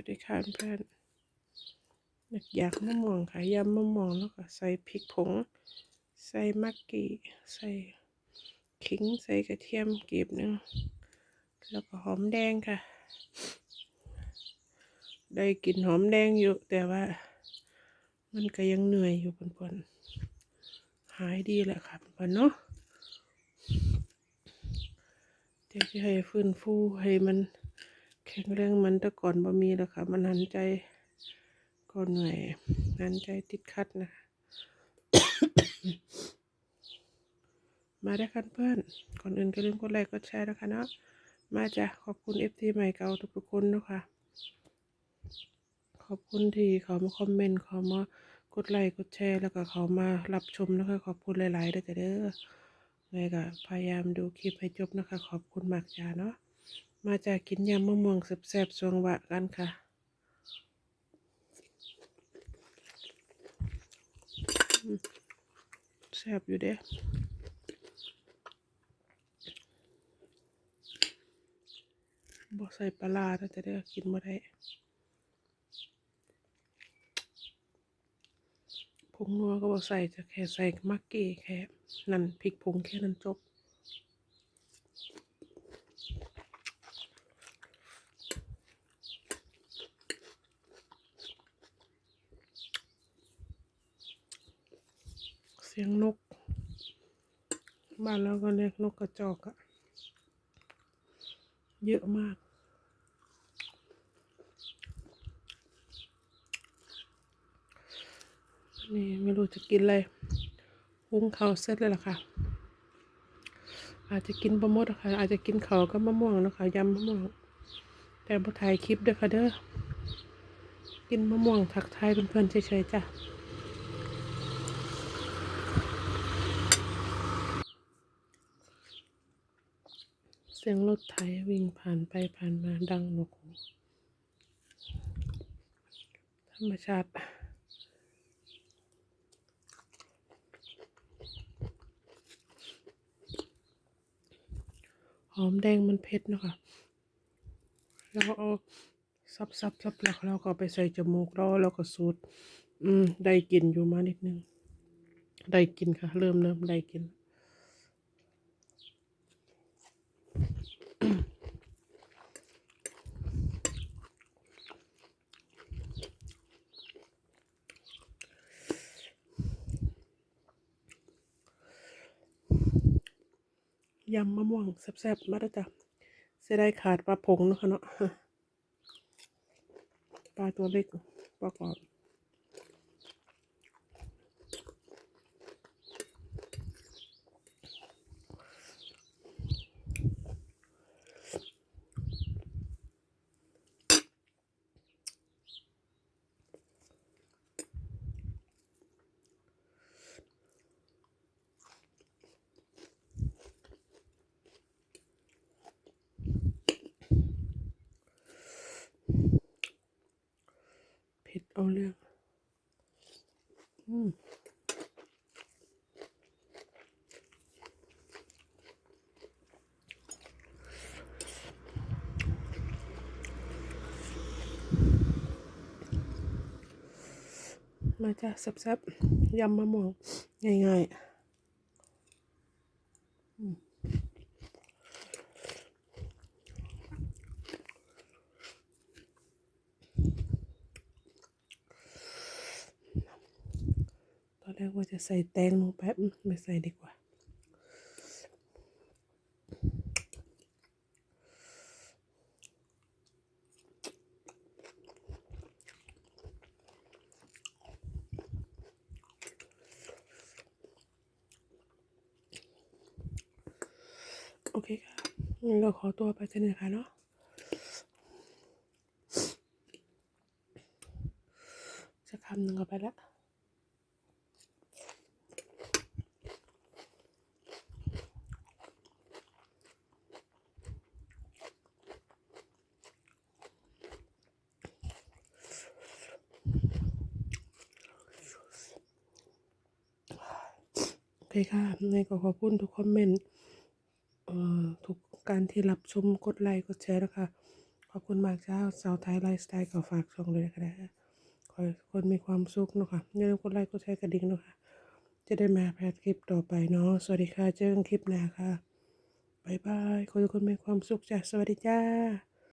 วัสดีค่ะเพื่อนอยากมะม่วงค่ะยำมะม่วงแล้วก็ใส่พริกผง ใส่มักกี้ใส่ขิงใส่กระเทียมกีบหนึงแล้วก็หอมแดงค่ะ ได้กลินหอมแดงอยู่ แต่ว่า มันก็ยังเหนื่อยอยู่เพื่อนๆหายดีแหละค่ะเพื่อนๆเนาะเดี๋ยวจะให้ฟื้นฟูให้มัน แข็งแรงมันแต่ก่อนบ่มีแล้วค่ะ มันหันใจก็เหนื่อยหันใจติดขัดนะคะ มาได้ค่ะเพื่อน ก่อนอื่นก็ลืมกดไลค์กดแชร์นะคะเนาะมาจ้ะขอบคุณเอฟทีใหม่เก่าทุกๆคนนะคะขอบคุณที่เขามาคอมเมนต์เขามากดไลค์กดแชร์แล้วก็เขามารับชมนะคะ ขอบคุณหลายๆด้อจ้ะเด้อไงก็พยายามดูคลิปให้จบนะคะ ขอบคุณมากจ้าเนาะ มาจากกินยำมะม่วงแซ่บๆสวงวะกันค่ะ แซ่บอยู่เด้บ่ใส่ปลาถ้าจะได้กินบ่ได้ผงนัวก็บ่ใส่จะแค่ใส่มักกี้แค่ นั่นพริกผงแค่นั้นจบ สียงนก บ้านเราก็เรียกนกกระจอกอะเยอะมาก นี่ไม่รู้จะกินอะไรหุงข้าวเสร็จแล้วล่ะค่ะ อาจจะกินบะมดอะค่ะอาจจะกินข้าวกับมะม่วงนะคะยำมะม่วง แต่บ่ถ่ายคลิปเด้อค่ะเด้อ กินมะม่วงทักทายเพื่อนๆเฉยๆจ้ะ เสียงรถไถวิ่งผ่านไปผ่านมาดังหนวกหูธรรมชาติหอมแดงมันเผ็ดนะคะแล้วก็เอาซับซับซับแล้วเราก็ไปใส่จมูกเราแล้วก็สูดอืม ได้กลินอยู่มานิดนึง ได้กลินค่ะ เริ่มเริ่มได้กลิน ยำมะม่วงแซ่บๆ มาแล้วจ้ะเสียดายขาดปลาผงเนอะคะเนาะปลาตัวเล็กปลากรอบ เผ็ดเอาเรื่องอืมมาจ้ะแซ่บๆยำมะม่วงง่ายๆอืมตอน แรกว่าจะใส่แตงลงไปอืมไม่ใส่ดีกว่า โอเคค่ะงั้นเราขอตัวไปกันเลยค่ะเนาะจะคำหนึ่งเอาไปละ คค่ะในก็ขอบคุณทุกคอมเมนต์อ่อทุกการที่รับชมกดไลค์กดแชร์นะคะ ขอบคุณมากเจ้าสาวไทยไลฟ์สไตล์ก็ฝากช่องเลยนะคะขอให้คนมีความสุขนะคะอย่าลืมกดไลค์กดแชร์กระดิ่งนะค่ะจะได้มาแพทคลิปต่อไปเนาะสวัสดีค่ะเจอกันคลิปหน้าค่ะบายบายขอให้ทุกคนมีความสุขจ้ะสวัสดีจ้า